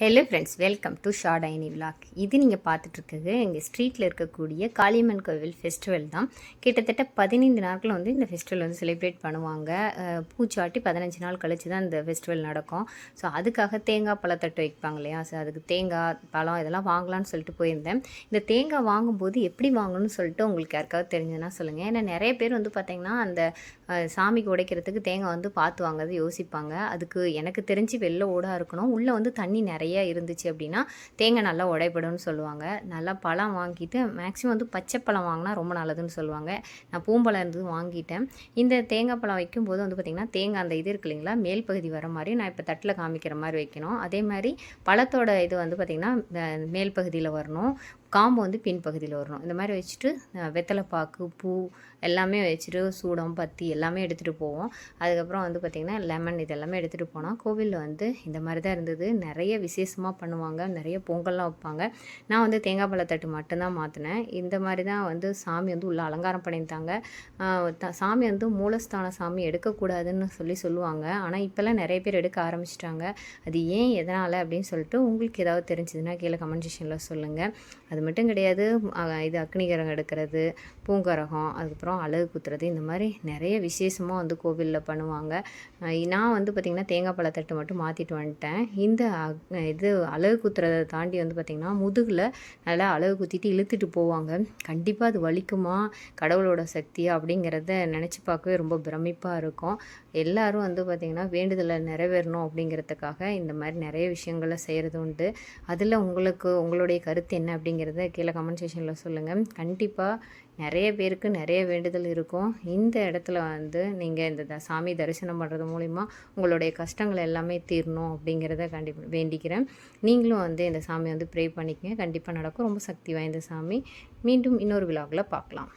Hello friends welcome to short Aini vlog இது நீங்கள் பார்த்துட்ருக்குது எங்கள் ஸ்ட்ரீட்டில் இருக்கக்கூடிய காளியம்மன் கோவில் ஃபெஸ்டிவல் தான். கிட்டத்தட்ட பதினைந்து நாட்கள் வந்து இந்த ஃபெஸ்டிவல் வந்து செலிப்ரேட் பண்ணுவாங்க. பூச்சாட்டி பதினஞ்சு நாள் கழிச்சு தான் இந்த ஃபெஸ்டிவல் நடக்கும். ஸோ அதுக்காக தேங்காய் பழத்தட்டு வைப்பாங்க இல்லையா? ஸோ அதுக்கு தேங்காய் பழம் இதெல்லாம் வாங்கலாம்னு சொல்லிட்டு போயிருந்தேன். இந்த தேங்காய் வாங்கும்போது எப்படி வாங்கணும்னு சொல்லிட்டு உங்களுக்கு யாருக்காவது தெரிஞ்சதுன்னா சொல்லுங்கள் ஏன்னா நிறைய பேர் வந்து பார்த்தீங்கன்னா அந்த சாமிக்கு உடைக்கிறதுக்கு தேங்காய் வந்து பார்த்து வாங்கிறது யோசிப்பாங்க. அதுக்கு எனக்கு தெரிஞ்சு வெளில ஓடாக இருக்கணும். உள்ளே வந்து தண்ணி நிறைய இருந்துச்சு அப்படின்னா தேங்காய் நல்லா உடைப்படும்னு சொல்லுவாங்க. நல்லா பழம் வாங்கிட்டு மேக்ஸிமம் வந்து பச்சை பழம் வாங்கினா ரொம்ப நல்லதுன்னு சொல்லுவாங்க. நான் பூம்பழம் இருந்தது வாங்கிட்டேன். இந்த தேங்காய் பழம் வைக்கும்போது வந்து பார்த்திங்கன்னா தேங்காய் அந்த இது இருக்கு இல்லைங்களா மேல் பகுதி வர மாதிரி நான் இப்போ தட்டில் காமிக்கிற மாதிரி வைக்கணும். அதே மாதிரி பழத்தோட இது வந்து பார்த்திங்கன்னா மேல் பகுதியில் வரணும். காம்பு வந்து பின்பகுதியில் வரணும். இந்த மாதிரி வச்சுட்டு வெத்தலைப்பாக்கு பூ எல்லாமே வச்சுட்டு சூடம் பத்தி எல்லாமே எடுத்துகிட்டு போவோம். அதுக்கப்புறம் வந்து பார்த்திங்கன்னா லெமன் இது எல்லாமே எடுத்துகிட்டு போனால் கோவிலில் வந்து இந்த மாதிரி தான் இருந்தது. நிறைய விசேஷமாக பண்ணுவாங்க. நிறைய பொங்கல்லாம் வைப்பாங்க. நான் வந்து தேங்காய் பழத்தட்டு மட்டும்தான் மாற்றினேன் இந்த மாதிரி தான் வந்து சாமி வந்து உள்ள அலங்காரம் பண்ணியிருந்தாங்க. த- சாமி வந்து மூலஸ்தான சாமி எடுக்கக்கூடாதுன்னு சொல்லி சொல்லுவாங்க. ஆனால் இப்போல்லாம் நிறைய பேர் எடுக்க ஆரம்பிச்சிட்டாங்க. அது ஏன் எதனால் அப்படின்னு சொல்லிட்டு உங்களுக்கு ஏதாவது தெரிஞ்சதுன்னா கீழே கமெண்ட் செக்ஷனில் சொல்லுங்கள் அது மட்டும் கிடையாது இது அக்னிகரகம் எடுக்கிறது பூங்கரகம் அதுக்கப்புறம் அழகு குத்துறது இந்த மாதிரி நிறைய விசேஷமாக வந்து கோவிலில் பண்ணுவாங்க. நான் வந்து பார்த்திங்கன்னா தேங்காய் பழத்தட்டு மட்டும் மாற்றிட்டு வந்துட்டேன். இந்த அக்- இது அழகு குத்துறதை தாண்டி வந்து பார்த்திங்கன்னா முதுகில் நல்லா அழகு குத்திட்டு இழுத்துட்டு போவாங்க. கண்டிப்பாக அது வலிக்குமா கடவுளோட சக்தியா அப்படிங்கிறத நினச்சி பார்க்கவே ரொம்ப பிரமிப்பாக இருக்கும். எல்லாரும் வந்து பார்த்திங்கன்னா வேண்டுதலை நிறைவேறணும் அப்படிங்கிறதுக்காக இந்த மாதிரி நிறைய விஷயங்களை செய்கிறது உண்டு. அதில் உங்களுக்கு உங்களுடைய கருத்து என்ன அப்படிங்கிறது கீழே கமெண்ட் செஷனில் சொல்லுங்கள் கண்டிப்பாக நிறைய பேருக்கு நிறைய வேண்டுதல் இருக்கும். இந்த இடத்துல வந்து நீங்கள் இந்த த- சாமி தரிசனம் பண்ணுறது மூலிமா உங்களுடைய கஷ்டங்கள் எல்லாமே தீரணும் அப்படிங்கிறத கண்டிப்பாக வேண்டிக்கிறேன். நீங்களும் வந்து இந்த சாமி வந்து ப்ரே பண்ணிக்கங்க. கண்டிப்பாக நடக்கும். ரொம்ப சக்தி வாய்ந்த சாமி. மீண்டும் இன்னொரு விழாவில் பார்க்கலாம்.